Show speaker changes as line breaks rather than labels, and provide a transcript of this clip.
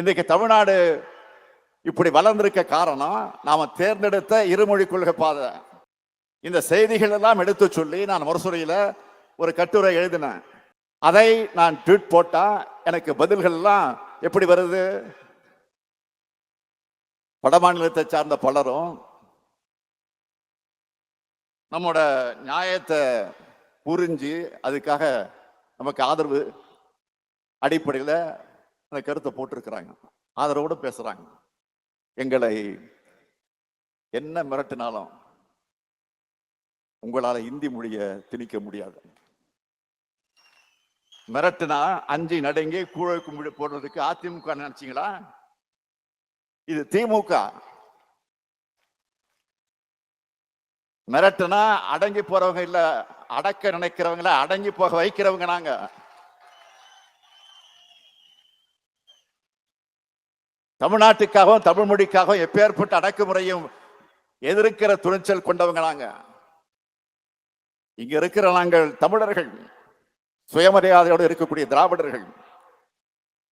இன்றைக்கு தமிழ்நாடு இப்படி வளர்ந்திருக்க காரணம் நாம் தேர்ந்தெடுத்த இருமொழி கொள்கை பாதை. இந்த செய்திகள் எல்லாம் எடுத்து சொல்லி நான் முரசுரையில ஒரு கட்டுரை எழுதினேன். அதை நான் ட்வீட் போட்டால் எனக்கு பதில்கள் எல்லாம் எப்படி வருது? வடமாநிலத்தை சார்ந்த பலரும் நம்மோட நியாயத்தை புரிஞ்சு அதுக்காக நமக்கு ஆதரவு அடிப்படையில் அந்த கருத்தை போட்டிருக்கிறாங்க. ஆதரவோடு பேசுறாங்க. எங்களை என்ன மிரட்டினாலும் உங்களால இந்தி மொழியை திணிக்க முடியாது. மிரட்டுனா அஞ்சு நடுங்கி கூழ கும்பிடு போடுறதுக்கு அதிமுக நினைச்சிங்களா? இது திமுக. மிரட்டுனா அடங்கி போறவங்க இல்ல அடக்க நினைக்கிறவங்கள அடங்கி போக வைக்கிறவங்க நாங்க. தமிழ்நாட்டுக்காகவும் தமிழ் மொழிக்காகவும் எப்பேற்பட்ட அடக்குமுறையும் எதிர்க்கிற துணிச்சல் கொண்டவங்க நாங்க. இங்க இருக்கிற நாங்கள் தமிழர்கள் சுயமரியாதையோடு இருக்கக்கூடிய திராவிடர்கள்.